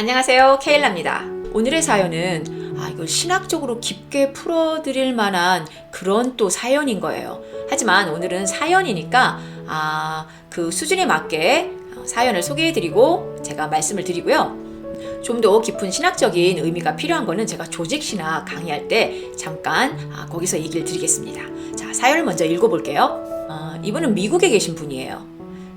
안녕하세요. 케일라입니다. 오늘의 사연은 아, 이걸 신학적으로 깊게 풀어드릴 만한 그런 또 사연인 거예요. 하지만 오늘은 사연이니까 아, 그 수준에 맞게 사연을 소개해드리고 제가 말씀을 드리고요. 좀더 깊은 신학적인 의미가 필요한 거는 제가 조직 신학 강의할 때 잠깐 아, 거기서 얘기를 드리겠습니다. 자, 사연을 먼저 읽어볼게요. 아, 이분은 미국에 계신 분이에요.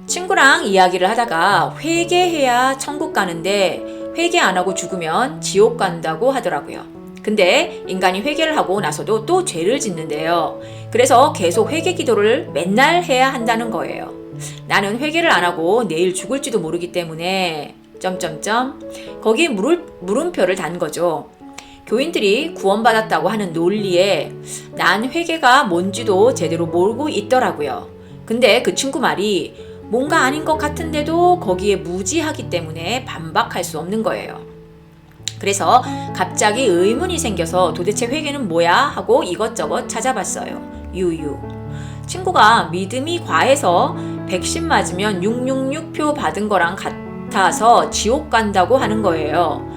친구랑 이야기를 하다가 회개해야 천국 가는데 회개 안 하고 죽으면 지옥 간다고 하더라고요. 근데 인간이 회개를 하고 나서도 또 죄를 짓는데요. 그래서 계속 회개 기도를 맨날 해야 한다는 거예요. 나는 회개를 안 하고 내일 죽을지도 모르기 때문에 점점점 거기에 물을, 물음표를 단 거죠. 교인들이 구원받았다고 하는 논리에 난 회개가 뭔지도 제대로 모르고 있더라고요. 근데 그 친구 말이 뭔가 아닌 것 같은데도 거기에 무지하기 때문에 반박할 수 없는 거예요. 그래서 갑자기 의문이 생겨서 도대체 회개는 뭐야? 하고 이것저것 찾아봤어요. 유유. 친구가 믿음이 과해서 백신 맞으면 666표 받은 거랑 같아서 지옥 간다고 하는 거예요.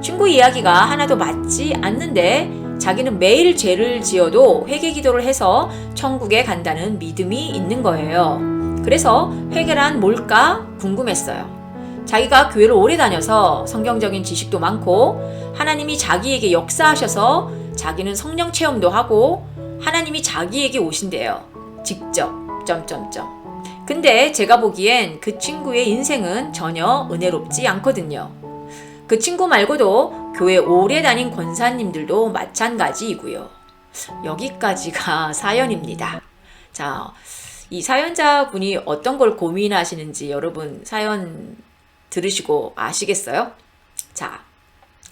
친구 이야기가 하나도 맞지 않는데 자기는 매일 죄를 지어도 회개 기도를 해서 천국에 간다는 믿음이 있는 거예요. 그래서 회개란 뭘까 궁금했어요. 자기가 교회를 오래 다녀서 성경적인 지식도 많고 하나님이 자기에게 역사하셔서 자기는 성령 체험도 하고 하나님이 자기에게 오신대요. 직접 점점점. 근데 제가 보기엔 그 친구의 인생은 전혀 은혜롭지 않거든요. 그 친구 말고도 교회 오래 다닌 권사님들도 마찬가지이고요. 여기까지가 사연입니다. 자, 이 사연자분이 어떤 걸 고민하시는지 여러분 사연 들으시고 아시겠어요? 자,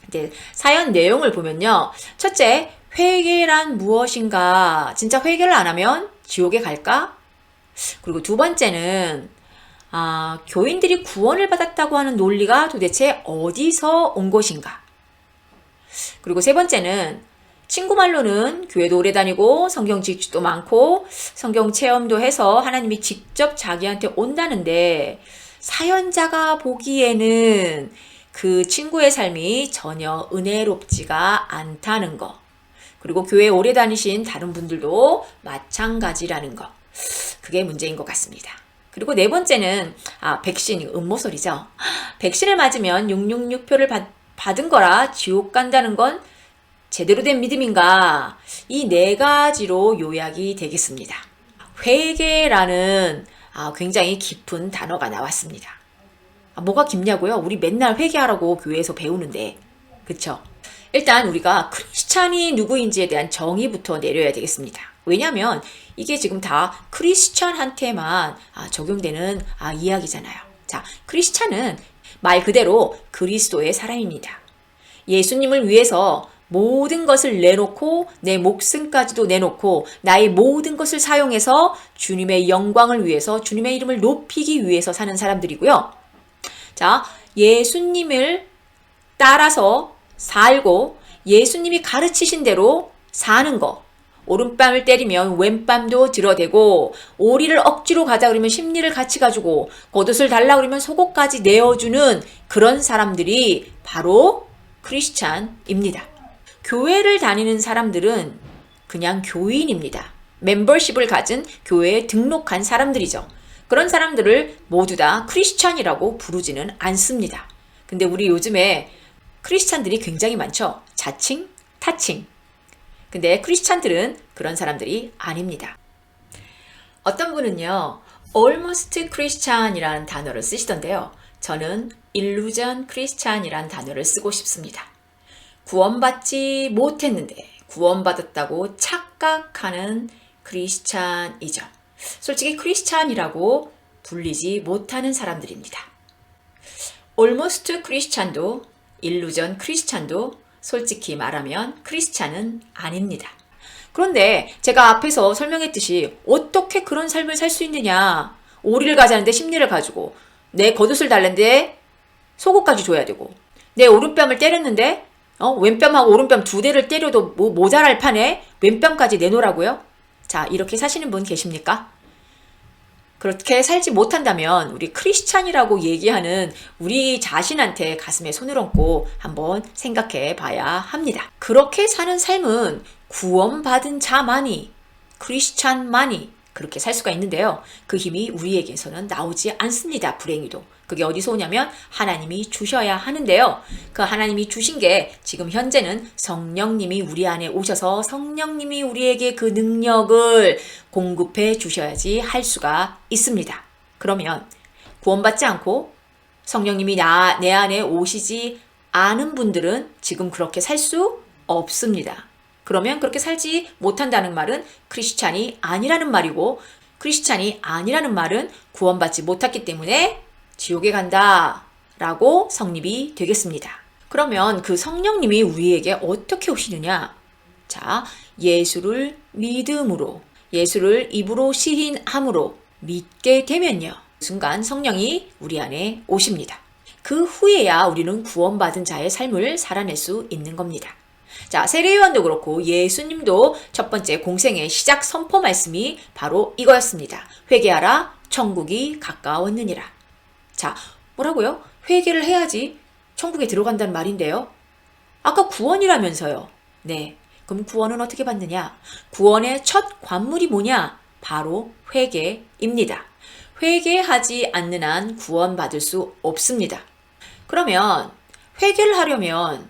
이제 사연 내용을 보면요. 첫째, 회개란 무엇인가? 진짜 회개를 안 하면 지옥에 갈까? 그리고 두 번째는 아, 교인들이 구원을 받았다고 하는 논리가 도대체 어디서 온 것인가? 그리고 세 번째는 친구 말로는 교회도 오래 다니고 성경 지식도 많고 성경 체험도 해서 하나님이 직접 자기한테 온다는데 사연자가 보기에는 그 친구의 삶이 전혀 은혜롭지가 않다는 거. 그리고 교회 오래 다니신 다른 분들도 마찬가지라는 거. 그게 문제인 것 같습니다. 그리고 네 번째는 아 백신 음모설이죠. 백신을 맞으면 666표를 받, 받은 거라 지옥 간다는 건 제대로 된 믿음인가? 이 네 가지로 요약이 되겠습니다. 회개라는 아, 굉장히 깊은 단어가 나왔습니다. 아, 뭐가 깊냐고요? 우리 맨날 회개하라고 교회에서 배우는데. 그쵸? 일단 우리가 크리스찬이 누구인지에 대한 정의부터 내려야 되겠습니다. 왜냐하면 이게 지금 다 크리스찬한테만 아, 적용되는 아, 이야기잖아요. 자, 크리스찬은 말 그대로 그리스도의 사람입니다. 예수님을 위해서 모든 것을 내놓고 내 목숨까지도 내놓고 나의 모든 것을 사용해서 주님의 영광을 위해서 주님의 이름을 높이기 위해서 사는 사람들이고요. 자, 예수님을 따라서 살고 예수님이 가르치신 대로 사는 거. 오른뺨을 때리면 왼뺨도 들어대고 오리를 억지로 가자 그러면 심리를 같이 가지고 겉옷을 달라 그러면 속옷까지 내어주는 그런 사람들이 바로 크리스찬입니다. 교회를 다니는 사람들은 그냥 교인입니다. 멤버십을 가진 교회에 등록한 사람들이죠. 그런 사람들을 모두 다 크리스찬이라고 부르지는 않습니다. 근데 우리 요즘에 크리스찬들이 굉장히 많죠. 자칭, 타칭. 근데 크리스찬들은 그런 사람들이 아닙니다. 어떤 분은요, almost Christian이라는 단어를 쓰시던데요. 저는 illusion Christian이라는 단어를 쓰고 싶습니다. 구원받지 못했는데 구원받았다고 착각하는 크리스찬이죠. 솔직히 크리스찬이라고 불리지 못하는 사람들입니다. almost 크리스찬도 일루전 크리스찬도 솔직히 말하면 크리스찬은 아닙니다. 그런데 제가 앞에서 설명했듯이 어떻게 그런 삶을 살 수 있느냐. 오리를 가자는데 심리를 가지고 내 겉옷을 달랬는데 속옷까지 줘야 되고 내 오른뺨을 때렸는데 어? 왼뺨하고 오른뺨 두 대를 때려도 뭐 모자랄 판에 왼뺨까지 내놓으라고요? 자, 이렇게 사시는 분 계십니까? 그렇게 살지 못한다면 우리 크리스찬이라고 얘기하는 우리 자신한테 가슴에 손을 얹고 한번 생각해 봐야 합니다. 그렇게 사는 삶은 구원받은 자만이, 크리스찬만이 그렇게 살 수가 있는데요. 그 힘이 우리에게서는 나오지 않습니다. 불행히도. 그게 어디서 오냐면 하나님이 주셔야 하는데요. 그 하나님이 주신 게 지금 현재는 성령님이 우리 안에 오셔서 성령님이 우리에게 그 능력을 공급해 주셔야지 할 수가 있습니다. 그러면 구원받지 않고 성령님이 나, 내 안에 오시지 않은 분들은 지금 그렇게 살 수 없습니다. 그러면 그렇게 살지 못한다는 말은 크리스찬이 아니라는 말이고 크리스찬이 아니라는 말은 구원받지 못했기 때문에 지옥에 간다 라고 성립이 되겠습니다. 그러면 그 성령님이 우리에게 어떻게 오시느냐? 자, 예수를 믿음으로, 예수를 입으로 시인함으로 믿게 되면요. 순간 성령이 우리 안에 오십니다. 그 후에야 우리는 구원받은 자의 삶을 살아낼 수 있는 겁니다. 자, 세례요한도 그렇고 예수님도 첫 번째 공생의 시작 선포 말씀이 바로 이거였습니다. 회개하라, 천국이 가까웠느니라. 자, 뭐라고요? 회개를 해야지 천국에 들어간다는 말인데요. 아까 구원이라면서요. 네. 그럼 구원은 어떻게 받느냐? 구원의 첫 관물이 뭐냐? 바로 회개입니다. 회개하지 않는 한 구원받을 수 없습니다. 그러면 회개를 하려면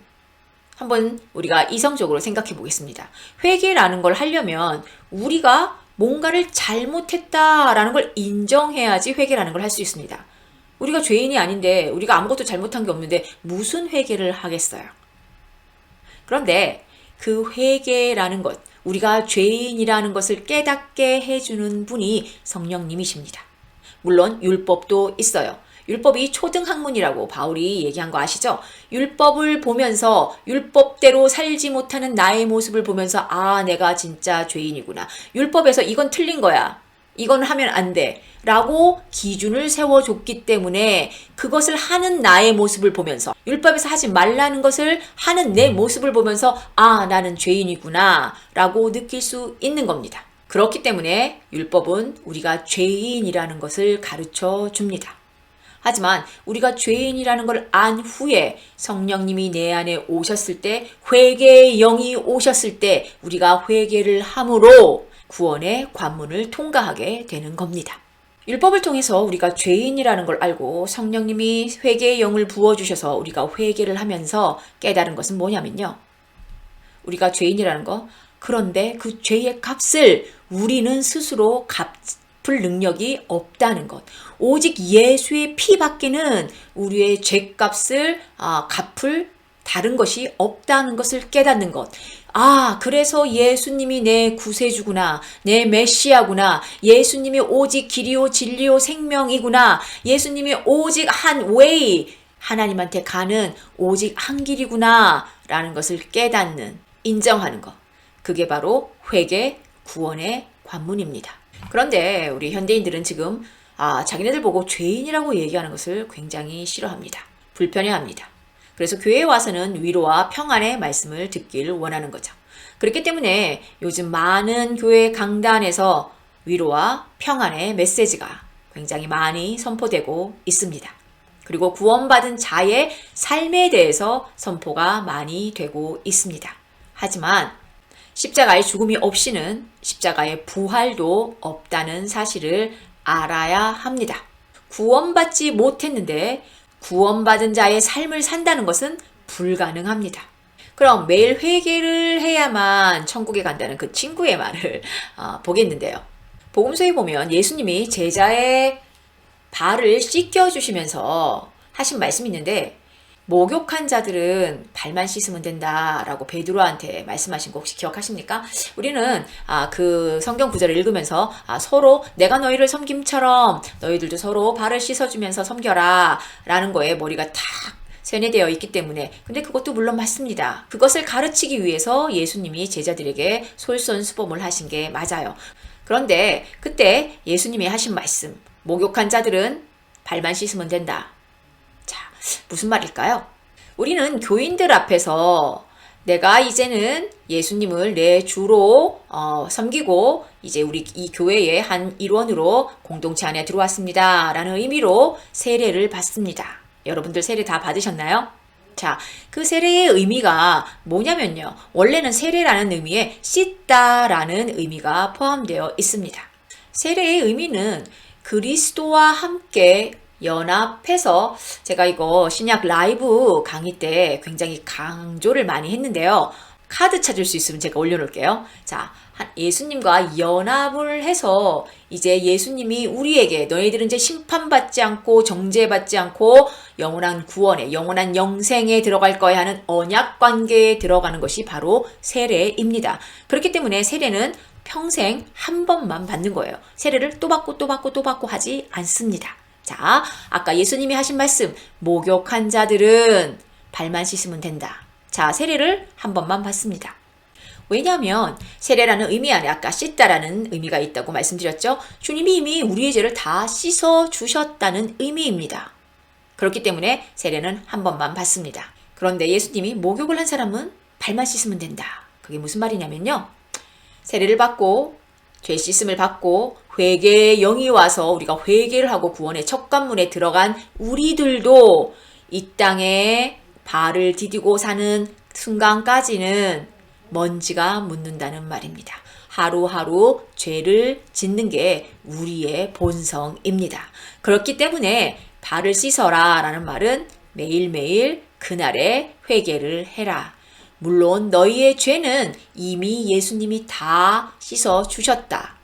한번 우리가 이성적으로 생각해 보겠습니다. 회개라는 걸 하려면 우리가 뭔가를 잘못했다라는 걸 인정해야지 회개라는 걸 할 수 있습니다. 우리가 죄인이 아닌데 우리가 아무것도 잘못한 게 없는데 무슨 회개를 하겠어요? 그런데 그 회개라는 것, 우리가 죄인이라는 것을 깨닫게 해주는 분이 성령님이십니다. 물론 율법도 있어요. 율법이 초등학문이라고 바울이 얘기한 거 아시죠? 율법을 보면서 율법대로 살지 못하는 나의 모습을 보면서 아, 내가 진짜 죄인이구나. 율법에서 이건 틀린 거야. 이건 하면 안 돼. 라고 기준을 세워줬기 때문에 그것을 하는 나의 모습을 보면서 율법에서 하지 말라는 것을 하는 내 모습을 보면서 아, 나는 죄인이구나. 라고 느낄 수 있는 겁니다. 그렇기 때문에 율법은 우리가 죄인이라는 것을 가르쳐 줍니다. 하지만 우리가 죄인이라는 걸 안 후에 성령님이 내 안에 오셨을 때 회개의 영이 오셨을 때 우리가 회개를 함으로 구원의 관문을 통과하게 되는 겁니다. 율법을 통해서 우리가 죄인이라는 걸 알고 성령님이 회개의 영을 부어주셔서 우리가 회개를 하면서 깨달은 것은 뭐냐면요. 우리가 죄인이라는 거. 그런데 그 죄의 값을 우리는 스스로 갚 을 능력이 없다는 것. 오직 예수의 피 밖에는 우리의 죄값을 아, 갚을 다른 것이 없다는 것을 깨닫는 것. 아, 그래서 예수님이 내 구세주구나. 내 메시아구나. 예수님이 오직 길이요 진리요 생명이구나. 예수님이 오직 한 웨이 하나님한테 가는 오직 한 길이구나. 라는 것을 깨닫는 인정하는 것. 그게 바로 회개 구원의 관문입니다. 그런데 우리 현대인들은 지금 아, 자기네들 보고 죄인이라고 얘기하는 것을 굉장히 싫어합니다. 불편해합니다. 그래서 교회에 와서는 위로와 평안의 말씀을 듣기를 원하는 거죠. 그렇기 때문에 요즘 많은 교회 강단에서 위로와 평안의 메시지가 굉장히 많이 선포되고 있습니다. 그리고 구원받은 자의 삶에 대해서 선포가 많이 되고 있습니다. 하지만 십자가의 죽음이 없이는 십자가의 부활도 없다는 사실을 알아야 합니다. 구원받지 못했는데 구원받은 자의 삶을 산다는 것은 불가능합니다. 그럼 매일 회개를 해야만 천국에 간다는 그 친구의 말을 어, 보겠는데요. 복음서에 보면 예수님이 제자의 발을 씻겨 주시면서 하신 말씀이 있는데 목욕한 자들은 발만 씻으면 된다라고 베드로한테 말씀하신 거 혹시 기억하십니까? 우리는 아, 그 성경 구절을 읽으면서 아, 서로 내가 너희를 섬김처럼 너희들도 서로 발을 씻어주면서 섬겨라 라는 거에 머리가 탁 세뇌되어 있기 때문에 근데 그것도 물론 맞습니다. 그것을 가르치기 위해서 예수님이 제자들에게 솔선수범을 하신 게 맞아요. 그런데 그때 예수님이 하신 말씀 목욕한 자들은 발만 씻으면 된다. 자, 무슨 말일까요? 우리는 교인들 앞에서 내가 이제는 예수님을 내 주로 어, 섬기고 이제 우리 이 교회의 한 일원으로 공동체 안에 들어왔습니다. 라는 의미로 세례를 받습니다. 여러분들 세례 다 받으셨나요? 자, 그 세례의 의미가 뭐냐면요. 원래는 세례라는 의미에 씻다라는 의미가 포함되어 있습니다. 세례의 의미는 그리스도와 함께 연합해서 제가 이거 신약 라이브 강의 때 굉장히 강조를 많이 했는데요. 카드 찾을 수 있으면 제가 올려놓을게요. 자, 한- 예수님과 연합을 해서 이제 예수님이 우리에게 너희들은 이제 심판받지 않고 정죄받지 않고 영원한 구원에 영원한 영생에 들어갈 거야 하는 언약 관계에 들어가는 것이 바로 세례입니다. 그렇기 때문에 세례는 평생 한 번만 받는 거예요. 세례를 또 받고 또 받고 또 받고 하지 않습니다. 자, 아까 예수님이 하신 말씀, 목욕한 자들은 발만 씻으면 된다. 자, 세례를 한 번만 받습니다. 왜냐하면 세례라는 의미 안에 아까 씻다라는 의미가 있다고 말씀드렸죠. 주님이 이미 우리의 죄를 다 씻어 주셨다는 의미입니다. 그렇기 때문에 세례는 한 번만 받습니다. 그런데 예수님이 목욕을 한 사람은 발만 씻으면 된다. 그게 무슨 말이냐면요. 세례를 받고 죄 씻음을 받고 회개의 영이 와서 우리가 회개를 하고 구원의 첫 관문에 들어간 우리들도 이 땅에 발을 디디고 사는 순간까지는 먼지가 묻는다는 말입니다. 하루하루 죄를 짓는 게 우리의 본성입니다. 그렇기 때문에 발을 씻어라 라는 말은 매일매일 그날에 회개를 해라. 물론 너희의 죄는 이미 예수님이 다 씻어 주셨다.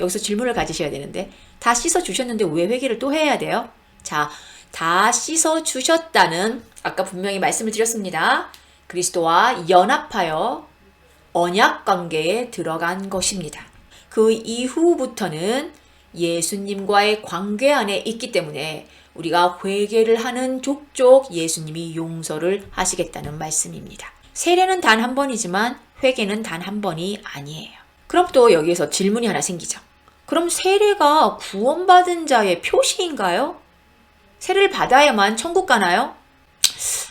여기서 질문을 가지셔야 되는데 다 씻어 주셨는데 왜 회개를 또 해야 돼요? 자, 다 씻어 주셨다는 아까 분명히 말씀을 드렸습니다. 그리스도와 연합하여 언약 관계에 들어간 것입니다. 그 이후부터는 예수님과의 관계 안에 있기 때문에 우리가 회개를 하는 족족 예수님이 용서를 하시겠다는 말씀입니다. 세례는 단 한 번이지만 회개는 단 한 번이 아니에요. 그럼 또 여기에서 질문이 하나 생기죠. 그럼 세례가 구원받은 자의 표시인가요? 세례를 받아야만 천국 가나요?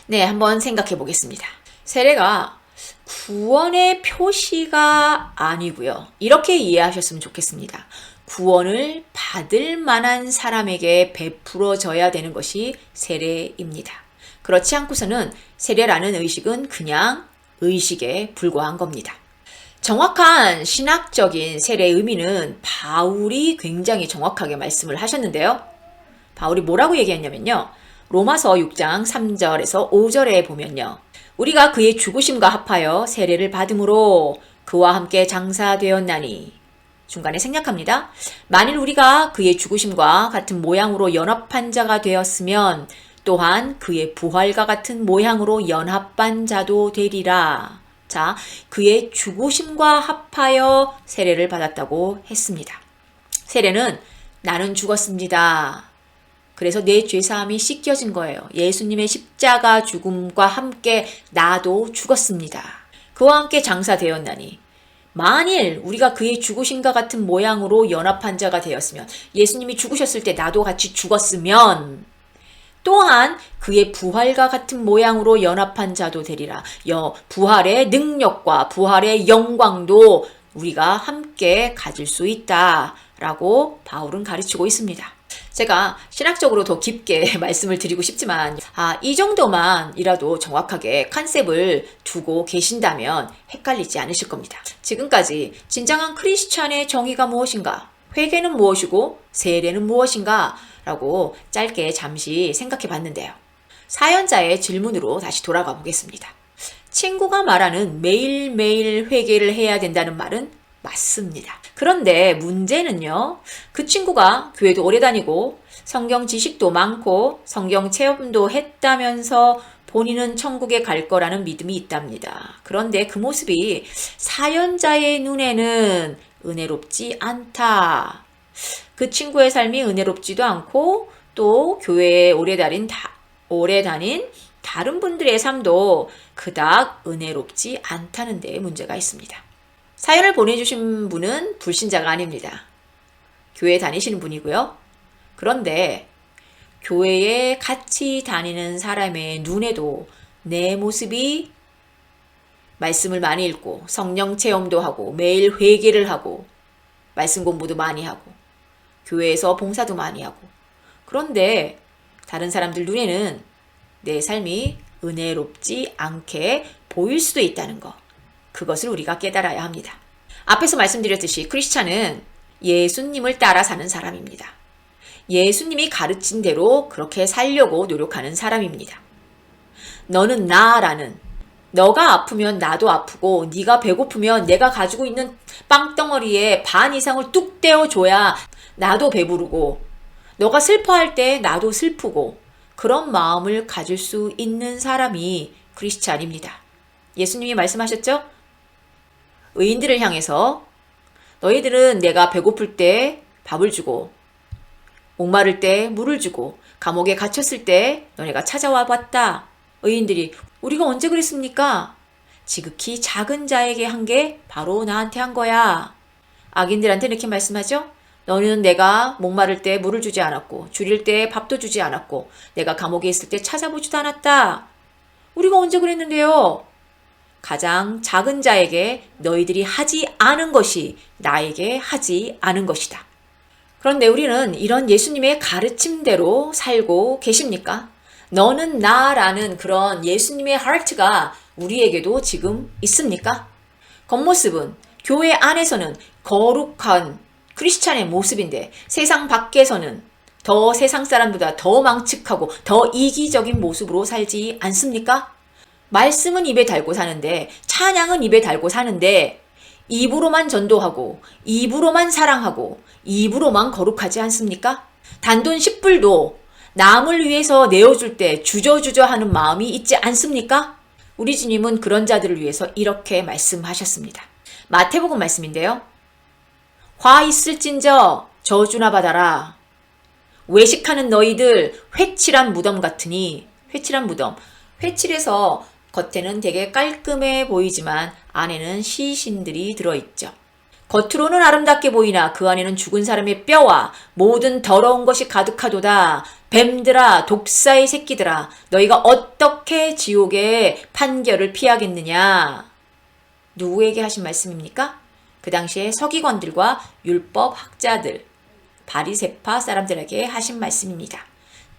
네, 한번 생각해 보겠습니다. 세례가 구원의 표시가 아니고요. 이렇게 이해하셨으면 좋겠습니다. 구원을 받을 만한 사람에게 베풀어져야 되는 것이 세례입니다. 그렇지 않고서는 세례라는 의식은 그냥 의식에 불과한 겁니다. 정확한 신학적인 세례의 의미는 바울이 굉장히 정확하게 말씀을 하셨는데요. 바울이 뭐라고 얘기했냐면요. 로마서 6장 3절에서 5절에 보면요. 우리가 그의 죽으심과 합하여 세례를 받음으로 그와 함께 장사되었나니 중간에 생략합니다. 만일 우리가 그의 죽으심과 같은 모양으로 연합한 자가 되었으면 또한 그의 부활과 같은 모양으로 연합한 자도 되리라. 자, 그의 죽으심과 합하여 세례를 받았다고 했습니다. 세례는 나는 죽었습니다. 그래서 내 죄사함이 씻겨진 거예요. 예수님의 십자가 죽음과 함께 나도 죽었습니다. 그와 함께 장사되었나니 만일 우리가 그의 죽으심과 같은 모양으로 연합한 자가 되었으면 예수님이 죽으셨을 때 나도 같이 죽었으면 또한 그의 부활과 같은 모양으로 연합한 자도 되리라. 여 부활의 능력과 부활의 영광도 우리가 함께 가질 수 있다라고 바울은 가르치고 있습니다. 제가 신학적으로 더 깊게 말씀을 드리고 싶지만, 아, 이 정도만이라도 정확하게 컨셉을 두고 계신다면 헷갈리지 않으실 겁니다. 지금까지 진정한 크리스찬의 정의가 무엇인가? 회개는 무엇이고 세례는 무엇인가? 라고 짧게 잠시 생각해 봤는데요. 사연자의 질문으로 다시 돌아가 보겠습니다. 친구가 말하는 매일매일 회개를 해야 된다는 말은 맞습니다. 그런데 문제는요, 그 친구가 교회도 오래 다니고 성경 지식도 많고 성경 체험도 했다면서 본인은 천국에 갈 거라는 믿음이 있답니다. 그런데 그 모습이 사연자의 눈에는 은혜롭지 않다. 그 친구의 삶이 은혜롭지도 않고 또 교회에 오래 다닌 다, 오래 다닌 다른 분들의 삶도 그닥 은혜롭지 않다는 데 문제가 있습니다. 사연을 보내주신 분은 불신자가 아닙니다. 교회 다니시는 분이고요. 그런데 교회에 같이 다니는 사람의 눈에도 내 모습이 말씀을 많이 읽고 성령 체험도 하고 매일 회개를 하고 말씀 공부도 많이 하고 교회에서 봉사도 많이 하고 그런데 다른 사람들 눈에는 내 삶이 은혜롭지 않게 보일 수도 있다는 것. 그것을 우리가 깨달아야 합니다. 앞에서 말씀드렸듯이 크리스찬은 예수님을 따라 사는 사람입니다. 예수님이 가르친 대로 그렇게 살려고 노력하는 사람입니다. 너는 나라는 너가 아프면 나도 아프고 네가 배고프면 내가 가지고 있는 빵덩어리에 반 이상을 뚝 떼어 줘야 나도 배부르고 너가 슬퍼할 때 나도 슬프고 그런 마음을 가질 수 있는 사람이 크리스찬입니다. 예수님이 말씀하셨죠? 의인들을 향해서 너희들은 내가 배고플 때 밥을 주고 목마를 때 물을 주고 감옥에 갇혔을 때 너네가 찾아와 봤다. 의인들이 우리가 언제 그랬습니까? 지극히 작은 자에게 한 게 바로 나한테 한 거야. 악인들한테 이렇게 말씀하죠? 너는 내가 목마를 때 물을 주지 않았고, 줄일 때 밥도 주지 않았고, 내가 감옥에 있을 때 찾아보지도 않았다. 우리가 언제 그랬는데요? 가장 작은 자에게 너희들이 하지 않은 것이 나에게 하지 않은 것이다. 그런데 우리는 이런 예수님의 가르침대로 살고 계십니까? 너는 나라는 그런 예수님의 하트가 우리에게도 지금 있습니까? 겉모습은 교회 안에서는 거룩한 크리스찬의 모습인데 세상 밖에서는 더 세상 사람보다 더 망측하고 더 이기적인 모습으로 살지 않습니까? 말씀은 입에 달고 사는데 찬양은 입에 달고 사는데 입으로만 전도하고 입으로만 사랑하고 입으로만 거룩하지 않습니까? 단돈 10불도 남을 위해서 내어줄 때 주저주저 하는 마음이 있지 않습니까? 우리 주님은 그런 자들을 위해서 이렇게 말씀하셨습니다. 마태복음 말씀인데요. 화 있을진저 저주나 받아라. 외식하는 너희들 회칠한 무덤 같으니 회칠한 무덤. 회칠해서 겉에는 되게 깔끔해 보이지만 안에는 시신들이 들어있죠. 겉으로는 아름답게 보이나 그 안에는 죽은 사람의 뼈와 모든 더러운 것이 가득하도다. 뱀들아, 독사의 새끼들아, 너희가 어떻게 지옥의 판결을 피하겠느냐? 누구에게 하신 말씀입니까? 그 당시에 서기관들과 율법 학자들, 바리세파 사람들에게 하신 말씀입니다.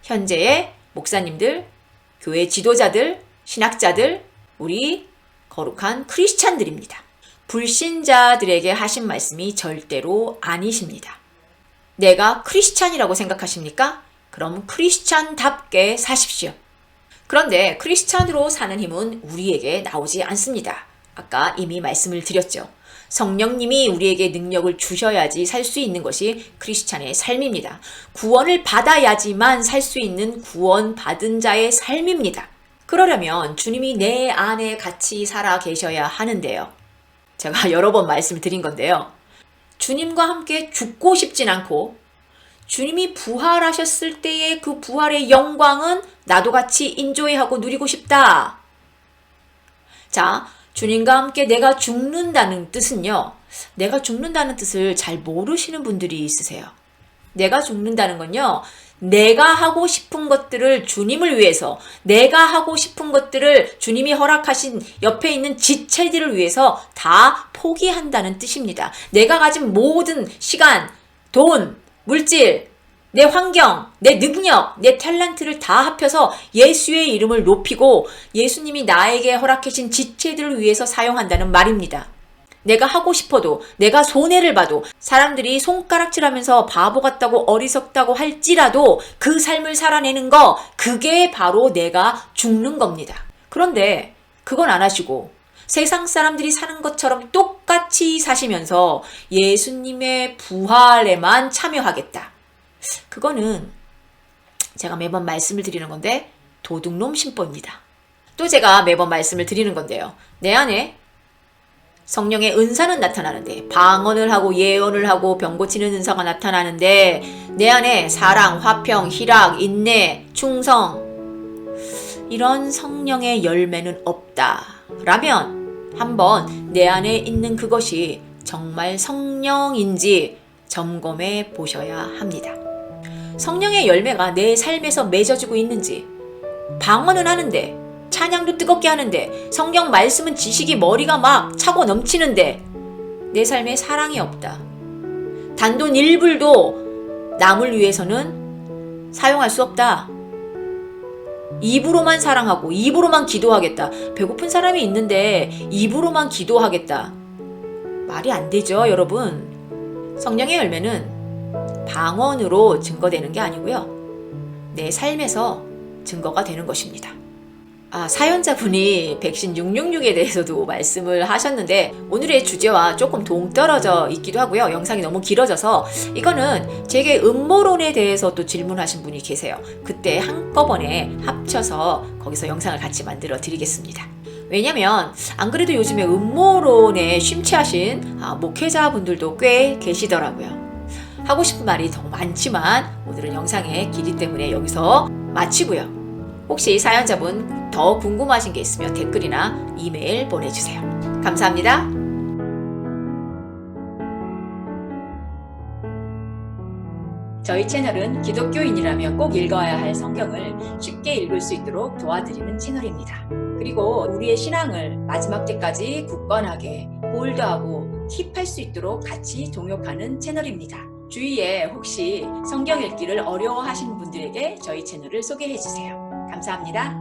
현재의 목사님들, 교회 지도자들, 신학자들, 우리 거룩한 크리스찬들입니다. 불신자들에게 하신 말씀이 절대로 아니십니다. 내가 크리스찬이라고 생각하십니까? 그럼 크리스찬답게 사십시오. 그런데 크리스찬으로 사는 힘은 우리에게 나오지 않습니다. 아까 이미 말씀을 드렸죠. 성령님이 우리에게 능력을 주셔야지 살 수 있는 것이 크리스찬의 삶입니다. 구원을 받아야지만 살 수 있는 구원 받은 자의 삶입니다. 그러려면 주님이 내 안에 같이 살아 계셔야 하는데요. 제가 여러 번 말씀을 드린 건데요. 주님과 함께 죽고 싶진 않고 주님이 부활하셨을 때의 그 부활의 영광은 나도 같이 인조해하고 누리고 싶다. 자, 주님과 함께 내가 죽는다는 뜻은요. 내가 죽는다는 뜻을 잘 모르시는 분들이 있으세요. 내가 죽는다는 건요. 내가 하고 싶은 것들을 주님을 위해서, 내가 하고 싶은 것들을 주님이 허락하신 옆에 있는 지체들을 위해서 다 포기한다는 뜻입니다. 내가 가진 모든 시간, 돈, 물질, 내 환경, 내 능력, 내 탤런트를 다 합해서 예수의 이름을 높이고 예수님이 나에게 허락하신 지체들을 위해서 사용한다는 말입니다. 내가 하고 싶어도 내가 손해를 봐도 사람들이 손가락질하면서 바보 같다고 어리석다고 할지라도 그 삶을 살아내는 거 그게 바로 내가 죽는 겁니다. 그런데 그건 안 하시고 세상 사람들이 사는 것처럼 똑같이 사시면서 예수님의 부활에만 참여하겠다. 그거는 제가 매번 말씀을 드리는 건데 도둑놈 신보입니다. 또 제가 매번 말씀을 드리는 건데요. 내 안에 성령의 은사는 나타나는데 방언을 하고 예언을 하고 병 고치는 은사가 나타나는데 내 안에 사랑, 화평, 희락, 인내, 충성 이런 성령의 열매는 없다. 라면 한번 내 안에 있는 그것이 정말 성령인지 점검해 보셔야 합니다. 성령의 열매가 내 삶에서 맺어지고 있는지 방언은 하는데 찬양도 뜨겁게 하는데 성경 말씀은 지식이 머리가 막 차고 넘치는데 내 삶에 사랑이 없다. 단돈 1불도 남을 위해서는 사용할 수 없다. 입으로만 사랑하고 입으로만 기도하겠다. 배고픈 사람이 있는데 입으로만 기도하겠다. 말이 안 되죠, 여러분. 성령의 열매는 방언으로 증거되는 게 아니고요. 내 삶에서 증거가 되는 것입니다. 아, 사연자분이 백신 666에 대해서도 말씀을 하셨는데 오늘의 주제와 조금 동떨어져 있기도 하고요. 영상이 너무 길어져서 이거는 제게 음모론에 대해서 또 질문하신 분이 계세요. 그때 한꺼번에 합쳐서 거기서 영상을 같이 만들어 드리겠습니다. 왜냐면 안 그래도 요즘에 음모론에 심취하신 아, 목회자분들도 꽤 계시더라고요. 하고 싶은 말이 더 많지만 오늘은 영상의 길이 때문에 여기서 마치고요. 혹시 사연자분 더 궁금하신 게 있으면 댓글이나 이메일 보내주세요. 감사합니다. 저희 채널은 기독교인이라면 꼭 읽어야 할 성경을 쉽게 읽을 수 있도록 도와드리는 채널입니다. 그리고 우리의 신앙을 마지막 때까지 굳건하게 홀드하고 킵할 수 있도록 같이 동역하는 채널입니다. 주위에 혹시 성경 읽기를 어려워하시는 분들에게 저희 채널을 소개해 주세요. 감사합니다.